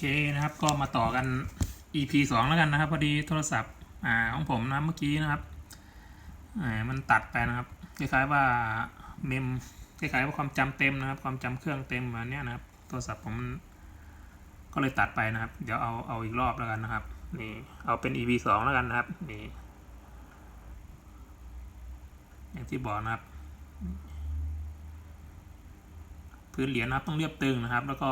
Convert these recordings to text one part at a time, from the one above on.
เคนะครับก็มาต่อกัน EP สองแล้วกันนะครับ พอดีโทรศัพท์อ่าของผมนะเมื่อกี้นะครับอ่ามันตัดไปนะครับคล้ายๆว่าเมมคล้ายๆว่าความจำเต็มนะครับ ความจำเครื่องเต็มแบบเนี้ยนะครับ โทรศัพท์ผมก็เลยตัดไปนะครับ เดี๋ยวเอาเอาอีกรอบแล้วกันนะครับนี่เอาเป็น EP สองแล้วกันนะครับนี่อย่างที่บอกนะครับ พื้นเหรียญนะครับต้องเรียบตึงนะครับ แล้วก็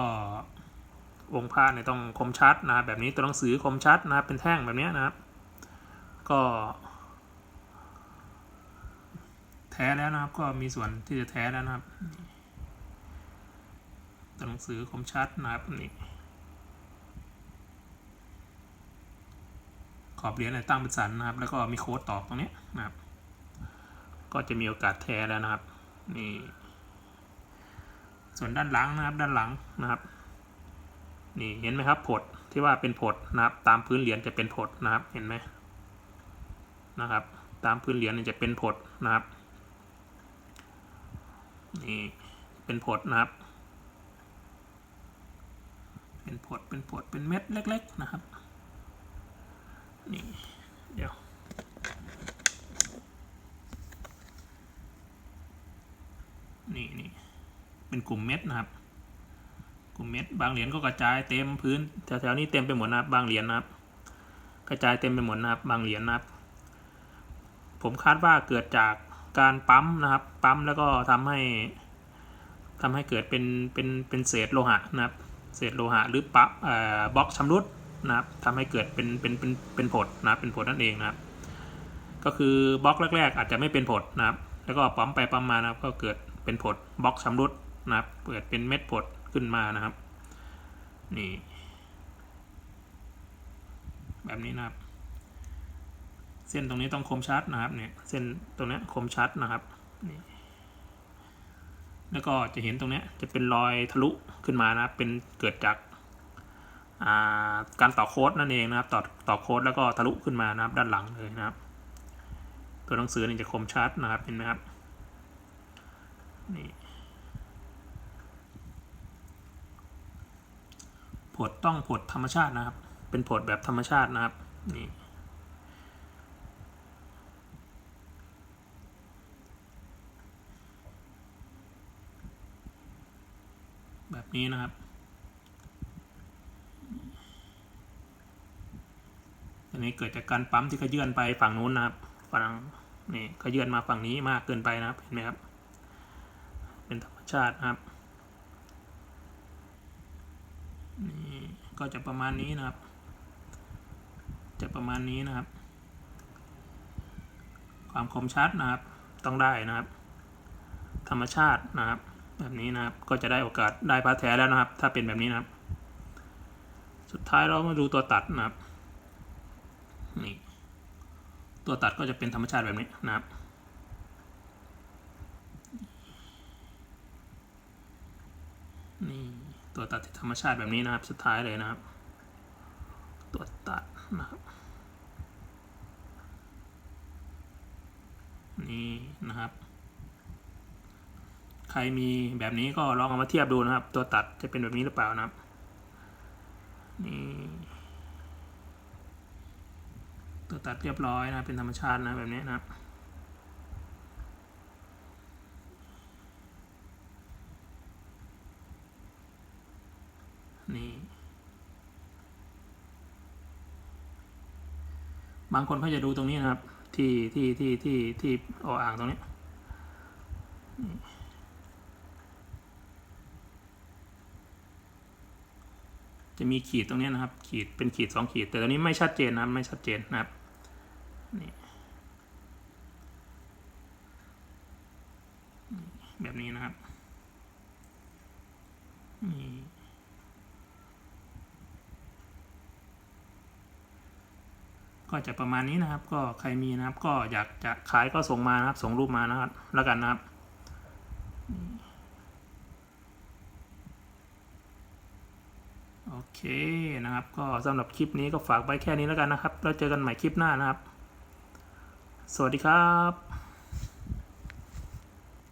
องค์พระเนี่ยต้องคมชัดนะครับแบบนี้ตัวหนังสือคมชัดนะครับเป็นแท่งแบบนี้นะครับ ก็ แท้แล้วนะครับ ก็มีส่วนที่จะแท้แล้วนะครับตัวหนังสือคมชัดนะครับนี่ขอบเหรียญเนี่ยตั้งเป็นสันนะครับ แล้วก็มีโค้ดตอกตรงนี้นะครับ ก็จะมีโอกาสแท้แล้วนะครับนี่ส่วนด้านหลังนะครับด้านหลังนะครับ นี่เห็นไหมครับผดที่ว่าเป็นผดนะครับ ตามพื้นเหรียญจะเป็นผดนะครับเห็นไหมนะครับ ตามพื้นเหรียญนี่จะเป็นผดนะครับนี่เป็นผดนะครับ เป็นผดเป็นผดเป็นเม็ดเล็ก ๆนะครับนี่เดี๋ยวนี่นี่เป็นกลุ่มเม็ดนะครับ กลุ่มเม็ดบางเหรียญก็กระจายเต็มพื้นแถวๆนี้เต็มไปหมดนะครับบางเหรียญนะครับ กระจายเต็มไปหมดนะครับบางเหรียญนะครับ ผมคาดว่าเกิดจากการปั๊มนะครับ ปั๊มแล้วก็ทำให้ทำให้เกิดเป็นเป็นเป็นเศษโลหะนะครับ เศษโลหะหรือปั๊บเอ่อบล็อกชำรุดนะครับทำให้เกิดเป็นเป็นเป็นเป็นผดนะครับเป็นผดนั่นเองนะครับ ก็คือบล็อกแรก ๆ อาจจะไม่เป็นผดนะครับ แล้วก็ปั๊มไปปั๊มมานะครับ ก็เกิดเป็นผดบล็อกชำรุดนะครับ เกิดเป็นเม็ดผด ขึ้นมานะครับ นี่ แบบนี้นะครับ เส้นตรงนี้ต้องคมชัดนะครับเนี่ยเส้นตรงนี้คมชัดนะครับนี่แล้วก็จะเห็นตรงนี้จะเป็นรอยทะลุขึ้นมานะครับ เป็นเกิดจากการต่อโค้ดนั่นเองนะครับ ต่อต่อโค้ดแล้วก็ทะลุขึ้นมานะครับ ด้านหลังเลยนะครับ ตัวหนังสือนี่จะคมชัดนะครับเห็นไหมครับนี่ ผดต้องผดธรรมชาตินะครับ เป็นผดแบบธรรมชาตินะครับนี่แบบนี้นะครับ อันนี้เกิดจากการปั๊มที่ขยื่นไปฝั่งนู้นนะครับ ฝั่งนี่ขยื่นมาฝั่งนี้มากเกินไปนะครับ เห็นไหมครับ เป็นธรรมชาตินะครับ นี่ก็จะประมาณนี้นะครับ จะประมาณนี้นะครับ ความคมชัดนะครับ ต้องได้นะครับ ธรรมชาตินะครับ แบบนี้นะครับ ก็จะได้โอกาสได้พระแท้แล้วนะครับ ถ้าเป็นแบบนี้นะครับ สุดท้ายเรามาดูตัวตัดนะครับ นี่ ตัวตัดก็จะเป็นธรรมชาติแบบนี้นะครับนี่ ตัวตัดที่ธรรมชาติแบบนี้นะครับ สุดท้ายเลยนะครับ ตัวตัดนะครับนี่นะครับ ใครมีแบบนี้ก็ลองเอามาเทียบดูนะครับ ตัวตัดจะเป็นแบบนี้หรือเปล่านะครับนี่ตัวตัดเรียบร้อยนะเป็นธรรมชาตินะแบบนี้นะครับ นี่ บางคนเขาจะดูตรงนี้นะครับ ที่ที่ที่ที่ที่ออ่างตรงนี้จะมีขีดตรงนี้นะครับ ขีดเป็นขีดสองขีด แต่ตอนนี้ไม่ชัดเจนนะไม่ชัดเจนนะครับนี่แบบนี้นะครับนี่ ก็จะประมาณนี้นะครับ ก็ใครมีนะครับ ก็อยากจะขายก็ส่งมานะครับ ส่งรูปมานะครับ แล้วกันนะครับโอเคนะครับ ก็สำหรับคลิปนี้ก็ฝากไว้แค่นี้แล้วกันนะครับ แล้วเจอกันใหม่คลิปหน้านะครับ สวัสดีครับ